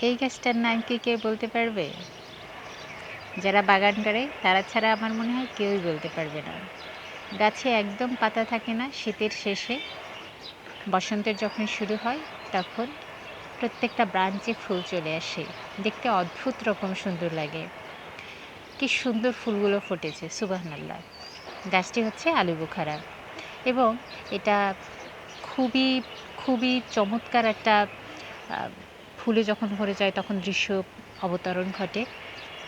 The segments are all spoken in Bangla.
এই গাছটার নাম কি কেউ বলতে পারবে? যারা বাগান করে, তারা ছাড়া আমার মনে হয় কেউই বলতে পারবে না। গাছে একদম পাতা থাকে না শীতের শেষে। বসন্তের যখন শুরু হয়, তখন প্রত্যেকটা ব্রাঞ্চে ফুল চলে আসে। দেখতে অদ্ভুত রকম সুন্দর লাগে। কি সুন্দর ফুলগুলো ফুটেছে, সুবাহনাল্লাহ। গাছটি হচ্ছে আলু বুখারা। এবং এটা খুবই খুবই চমৎকার একটা ফুলে যখন ভরে যায় তখন দৃশ্য অবতরণ ঘটে।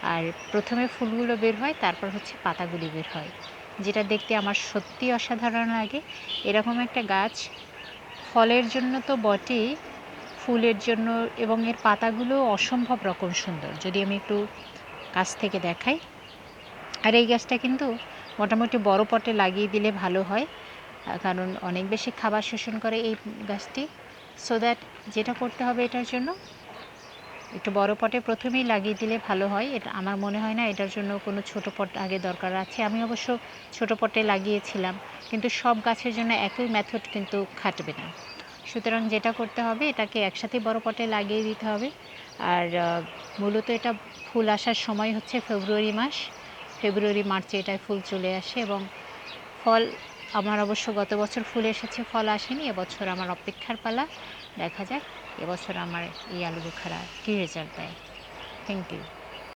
আর প্রথমে ফুলগুলো বের হয়, তারপর হচ্ছে পাতাগুলি বের হয়। যেটা দেখতে আমার সত্যি অসাধারণ লাগে। এরকম একটা গাছ ফলের জন্য তো বটেই, ফুলের জন্য এবং এর পাতাগুলো অসম্ভব রকম সুন্দর। যদি আমি একটু কাছ থেকে দেখাই। আর এই গাছটা কিন্তু মোটামুটি বড় পটে লাগিয়ে দিলে ভালো হয়। কারণ অনেক বেশি খাবার শোষণ করে এই গাছটি। সো দ্যাট যেটা করতে হবে এটার জন্য, একটু বড় পটে প্রথমেই লাগিয়ে দিলে ভালো হয়। এটা আমার মনে হয় না এটার জন্য কোনো ছোট পট আগে দরকার আছে। আমি অবশ্য ছোট পটে লাগিয়েছিলাম, কিন্তু সব গাছের জন্য একই মেথড কিন্তু খাটবে না। সুতরাং যেটা করতে হবে, এটাকে একসাথে বড় পটে লাগিয়ে দিতে হবে। আর মূলত এটা ফুল আসার সময় হচ্ছে ফেব্রুয়ারি মাস। ফেব্রুয়ারি, মার্চে এটায় ফুল চলে আসে এবং ফল আমার অবশ্য গত বছর ফুল এসেছে, ফল আসেনি, এবছর আমার অপেক্ষার পালা। দেখা যাক, এবছর আমার এই আলু বোখারা কী রেজাল্ট দেয়। Thank you